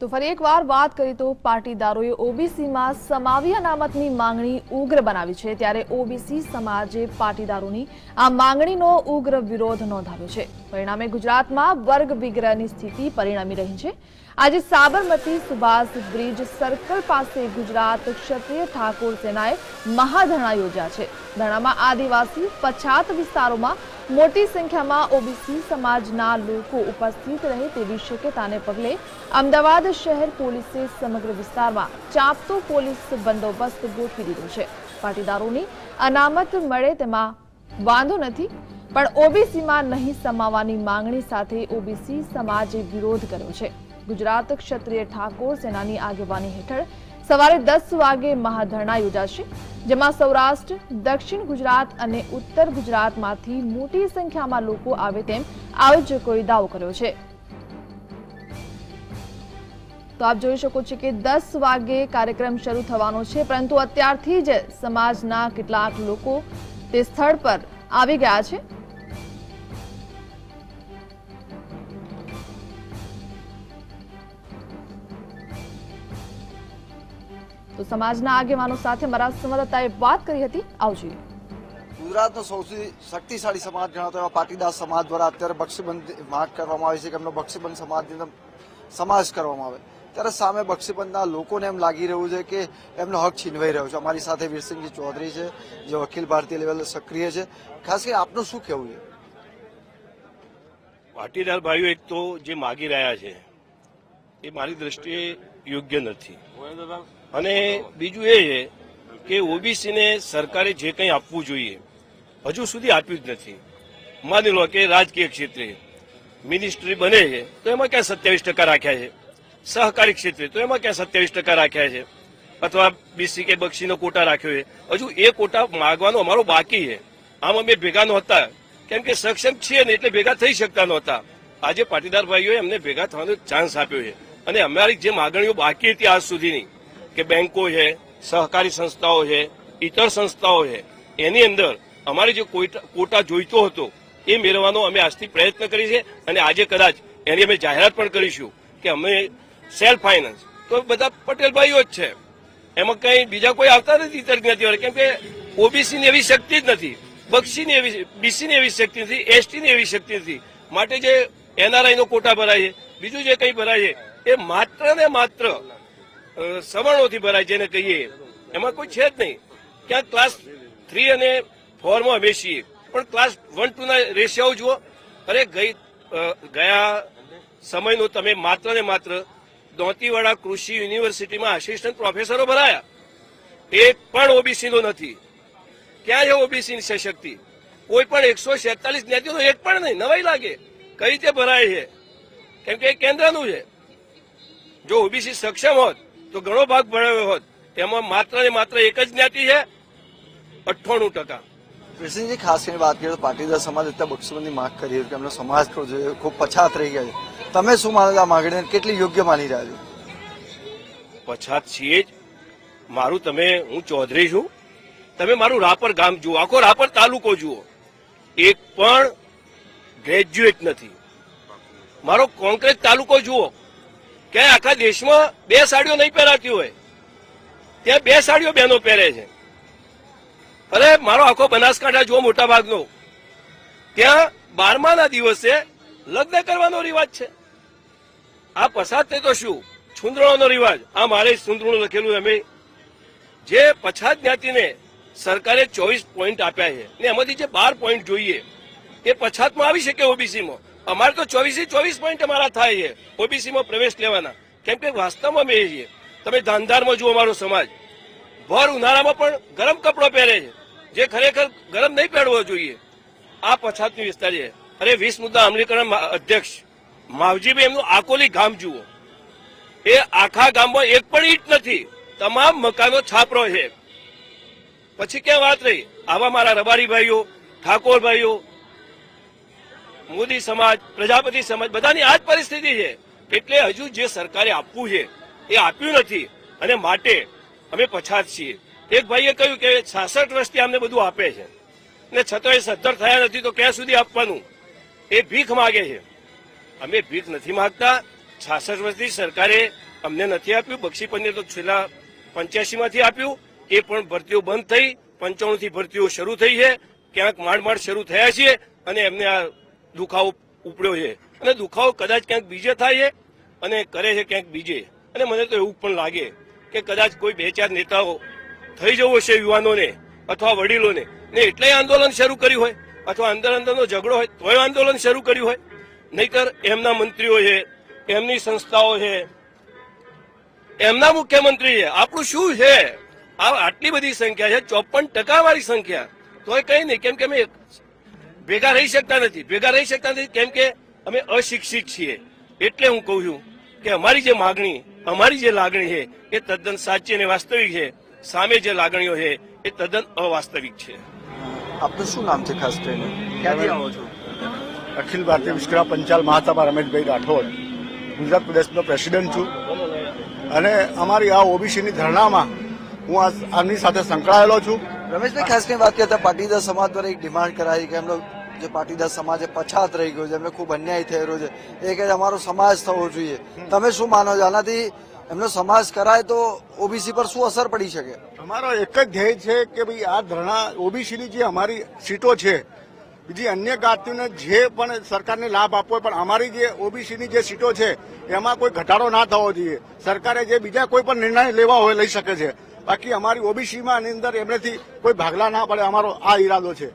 તો ફરી એકવાર વાત કરીએ તો પાટીદારોએ ઓબીસીમાં સમાવી અનામતની માંગણી ઉગ્ર બનાવી છે, ત્યારે ઓબીસી સમાજે પાટીદારોની આ માંગણીનો ઉગ્ર વિરોધ નોંધાવ્યો છે. પરિણામે ગુજરાતમાં વર્ગ વિગ્રહની સ્થિતિ પરિણમી રહી છે. આજે સાબરમતી સુભાષ બ્રિજ સર્કલ પાસે ગુજરાત ક્ષત્રિય ઠાકોર સેનાએ મહાધરણા યોજ્યા છે. ધરણામાં આદિવાસી પછાત વિસ્તારોમાં મોટી સંખ્યામાં ઓબીસી સમાજના લોકો ઉપસ્થિત રહે તેવી શક્યતાને પગલે અમદાવાદ શહેર પોલીસે સમગ્ર વિસ્તારમાં ચાંપતો પોલીસ બંદોબસ્ત ગોઠવી દીધો છે. પાટીદારોની અનામત મળે તેમાં વાંધો નથી, પણ ઓબીસીમાં નહીં સમાવવાની માંગણી સાથે ઓબીસી સમાજે વિરોધ કર્યો છે. ગુજરાત ક્ષત્રિય ઠાકોર સેનાની આગેવાની હેઠળ સવારે દસ વાગે મહાધરણા યોજાશે, જેમાં સૌરાષ્ટ્ર, દક્ષિણ ગુજરાત અને ઉત્તર ગુજરાતમાંથી મોટી સંખ્યામાં લોકો આવે તેમ આયોજકોએ દાવો કર્યો છે. તો આપ જોઈ શકો છો કે દસ વાગે કાર્યક્રમ શરૂ થવાનો છે, પરંતુ અત્યારથી જ સમાજના કેટલાક લોકો તે સ્થળ પર આવી ગયા છે. સમાજના આગેવાનો સાથે મારા સંવાદદાતાએ વાત કરી હતી. આવજો. ગુજરાતનો સૌથી શક્તિશાળી સમાજ ગણાતો એવા પાટીદાર સમાજ દ્વારા અત્યારે બક્ષીબંધ માગ કરવામાં આવી છે કે એમનો બક્ષીબંધ સમાજની સમાજ કરવામાં આવે. ત્યારે સામે બક્ષીબંધના લોકોને એમ લાગી રહ્યું છે કે એમનો હક છીનવાઈ રહ્યો છે. અમારી સાથે વીરસિંહજી ચૌધરી છે જે વકીલ ભારતીય લેવલે સક્રિય છે. ખાસ કરી આપનું શું કહેવું છે? પાટીદાર ભાઈઓ એક તો જે માગી રહ્યા છે એ મારી દ્રષ્ટિએ યોગ્ય નથી. અને બીજું એ છે કે ઓબીસીને સરકારે જે કંઈ આપવું જોઈએ હજુ સુધી આપ્યું જ નથી. માની લો કે રાજકીય ક્ષેત્રે મિનિસ્ટ્રી બને છે તો એમાં ક્યાં સત્યાવીસ ટકા રાખ્યા છે? સહકારી ક્ષેત્રે તો એમાં ક્યાં સત્યાવીસ ટકા રાખ્યા છે? અથવા બીસી કે બક્ષીનો કોટા રાખ્યો છે? હજુ એ કોટા માગવાનો અમારો બાકી છે. આમ અમે ભેગા નહોતા. કેમ કે સક્ષમ છીએ ને એટલે ભેગા થઈ શકતા નહોતા. આજે પાટીદાર ભાઈઓએ અમને ભેગા થવાનો ચાન્સ આપ્યો છે. અને અમારી જે માગણીઓ બાકી હતી આજ સુધીની, કે બેન્કો છે, સહકારી સંસ્થાઓ છે ઇતર સંસ્થાઓ છે, એની અંદર અમારે જે કોટા જોઈતો હતો, એ મેળવવાનો અમે આજથી પ્રયત્ન કરી છે અને આજે કદાચ એની અમે જાહેરાત પણ કરીશું કે અમે સેલ્ફ ફાઇનાન્સ. તો બધા પટેલભાઈઓ જ છે. એમાં કંઈ બીજા કોઈ આવતા નથી ઇતર નથી કેમ કે ઓબીસીની એવી શક્તિ જ નથી, બક્ષીની એવી બીસીની એવી શક્તિ નથી, એસટીની એવી શક્તિ નથી. માટે જે એનઆરઆઈનો કોટા ભરાય છે, બીજું જે કંઈ ભરાય છે એ માત્ર ને માત્ર સવર્ણોથી ભરાય જેને કહીએ, એમાં કોઈ છે જ નહીં. ક્યાંક ક્લાસ થ્રી અને ફોરમાં અમે છીએ પણ ક્લાસ વન ટુ ના રેશિયાઓ જુઓ. અરે ગઈ ગયા સમયનો તમે માત્ર ને માત્ર દોંતીવાડા કૃષિ યુનિવર્સિટીમાં આસિસ્ટન્ટ પ્રોફેસરો ભરાયા. એક પણ ઓબીસીનો નથી. ક્યાં છે ઓબીસી ની શક્તિ કોઈ પણ એકસો છેતાલીસ જ્ઞાતિઓનો એક પણ નહીં, નવાઈ લાગે. કઈ રીતે ભરાય છે? કેમ કે એ કેન્દ્રનું છે. જો ઓબીસી સક્ષમ હોત તો ઘણો ભાગ ભણાવ્યો હોત. તેમાં માત્ર ને માત્ર એક જ જ્ઞાતિ છે અઠ્ઠાણું ટકા. વીરસિંહજી ખાસ કરીને વાત કરીએ તો પાટીદાર સમાજ અત્યારે બક્ષીબંધની માંગ કરી કે એમનો સમાજ ખૂબ પછાત રહી ગયા છે. તમે શું માનો આ માંગણીને કેટલી યોગ્ય માની રહ્યા છો? પછાત છીએ જ. મારું તમે હું ચૌધરી છું. તમે મારું રાપર ગામ જુઓ. આખો રાપર તાલુકો જુઓ. એક પણ ગ્રેજ્યુએટ નથી. મારો કોંક્રેટ તાલુકો જુઓ. કે આખા દેશમાં બે સાડીઓ નહીં પહેરાતી હોય. ત્યાં બે સાડીઓ બહેનો પહેરે છે. અરે, મારો આખો બનાસકાંઠા જુઓ મોટા ભાગનો ત્યાં બારમાના દિવસે લગ્ન કરવાનો રિવાજ છે. આ પછાત થઈ તો શું? છુંદરણોનો રિવાજ. આ મારે છુંદરણું લખેલું અમે. જે પછાત જ્ઞાતિને સરકારે ચોવીસ પોઈન્ટ આપ્યા છે. ને એમાંથી જે બાર પોઈન્ટ જોઈએ, એ પછાતમાં આવી શકે ઓબીસીમાં. અમારે તો ચોવીસે ચોવીસ પોઈન્ટ અમારા થાય છે. ઓબીસીમાં પ્રવેશ લેવાના. કેમ કે વાસ્તવમાં મેં છીએ. તમે ધાંધારમાં જુઓ અમારો સમાજ. ભર ઉનાળામાં પણ ગરમ કપડો પહેરે છે. જે ખરેખર ગરમ નહીં પહેરવો જોઈએ. આ પછાતની વિસ્તાર છે. અરે વીસ મુદ્દા અમલીકરણ અધ્યક્ષ. માવજીભાઈ એમનું આકોલી ગામ જુઓ. એ આખા ગામમાં એક પણ ઈટ નથી. તમામ મકાનો છાપરો છે. પછી ક્યાં વાત રહી? આવા મારા રબારી ભાઈઓ, ઠાકોર ભાઈઓ મોદી સમાજ, પ્રજાપતિ સમાજ, બધાની આ જ પરિસ્થિતિ છે. એટલે હજુ જે સરકારે આપવું છે, એ આપ્યું નથી. અને માટે અમે પછાત છીએ. એક ભાઈએ કહ્યું કે છાસઠ વર્ષથી અમને બધું આપે છે. ને છતાંય સદ્ધર થયા નથી, તો ક્યાં સુધી આપવાનું? એ ભીખ માગે છે. અમે ભીખ નથી માગતા. છાસઠ વર્ષથી સરકારે અમને નથી આપ્યું. બક્ષી પંદર તો છેલ્લા પંચ્યાસી માંથી આપ્યું. એ પણ ભરતીઓ બંધ થઈ. પંચાણું થી ભરતીઓ શરૂ થઈ છે. ક્યાંક માંડ માંડ શરૂ થયા છે અને એમને આ દુખાવો ઉપડ્યો છે. અને દુખાવો કદાચ ક્યાંક બીજે થાય છે અને કરે છે ક્યાંક બીજે. અને મને તો એવું પણ લાગે કે કદાચ કોઈ બે ચાર નેતાઓ થઈ જવું છે યુવાનોને અથવા વડીલોને. ને એટલે આંદોલન શરૂ કર્યું હોય અથવા અંદર અંદરનો ઝઘડો હોય તોય આંદોલન શરૂ કર્યું હોય. નહીતર એમના મંત્રીઓ છે, એમની સંસ્થાઓ છે, એમના મુખ્યમંત્રી છે. આપણું શું છે? આ આટલી બધી સંખ્યા છે, ચોપન ટકા વાળી સંખ્યા. તોય કઈ નહીં. કેમ કે અમે ભેગા રહી શકતા નથી ભેગા રહી શકતા નથી કેમ કે અમે અશિક્ષિત છીએ. એટલે હું કહું છું કે અમારી જે માગણી અમારી જે લાગણી છે એ તદ્દન સાચી અને વાસ્તવિક છે. સામે જે લાગણીઓ છે એ તદ્દન અવાસ્તવિક છે. આપનું શું નામ છે ખાસ કરીને? ક્યાંથી આવો છો? અખિલ ભારતીય વિશ્વકર્મા પંચાલ મહાસભા રમેશભાઈ રાઠોડ. ગુજરાત પ્રદેશનો પ્રેસિડેન્ટ છું. અને અમારી આ ઓબીસીની ધરણામાં હું આ આમની સાથે સંકળાયેલો છું. રમેશભાઈ, ખાસ કરીને વાત કરતા પાટીદાર સમાજ દ્વારા એક ડિમાન્ડ કરાઈ કે એમનો જે પાટીદાર સમાજ એ પછાત રહી ગયો છે, એમને ખૂબ અન્યાય રહ્યો છે. એ કે અમારો સમાજ થવો જોઈએ. તમે શું માનો છો? આનાથી એમનો સમાજ કરાય તો ઓબીસી પર શું અસર પડી શકે? અમારો એક જ ધ્યેય છે કે ભાઈ આ ધરણા ઓબીસીની જે અમારી સીટો છે, બીજી અન્ય જ્ઞાતિઓને જે પણ સરકારને લાભ આપવો હોય, પણ અમારી જે ઓબીસીની જે સીટો છે, એમાં કોઈ ઘટાડો ના થવો જોઈએ. સરકારે જે બીજા કોઈ પણ નિર્ણય લેવા હોય, લઈ શકે છે. બાકી અમારી ઓબીસીમાં ની અંદર એમનેથી કોઈ ભાગલા ના પડે, અમારો આ ઈરાદો છે.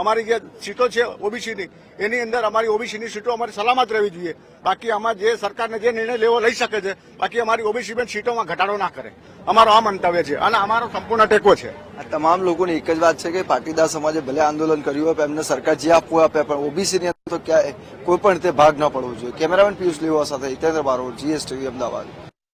અમારી જે સીટો છે ઓબીસીની, એની અંદર અમારી ઓબીસીની સીટો અમારી સલામત રહેવી જોઈએ. બાકી આમાં જે સરકારને જે નિર્ણય લેવો લઈ શકે છે, બાકી અમારી ઓબીસી સીટોમાં ઘટાડો ના કરે. અમારો આ મંતવ્ય છે અને અમારો સંપૂર્ણ ટેકો છે. આ તમામ લોકોની એક જ વાત છે કે પાટીદાર સમાજે ભલે આંદોલન કર્યું હોય એમને સરકાર જે આપવું આપે, પણ ઓબીસીની અંદર તો ક્યાંય કોઈ પણ રીતે ભાગ ન પડવો જોઈએ. કેમેરામેન પિયુષ લેવા સાથે હિતેન્દ્ર બારોટ, જીએસટીવી, અમદાવાદ.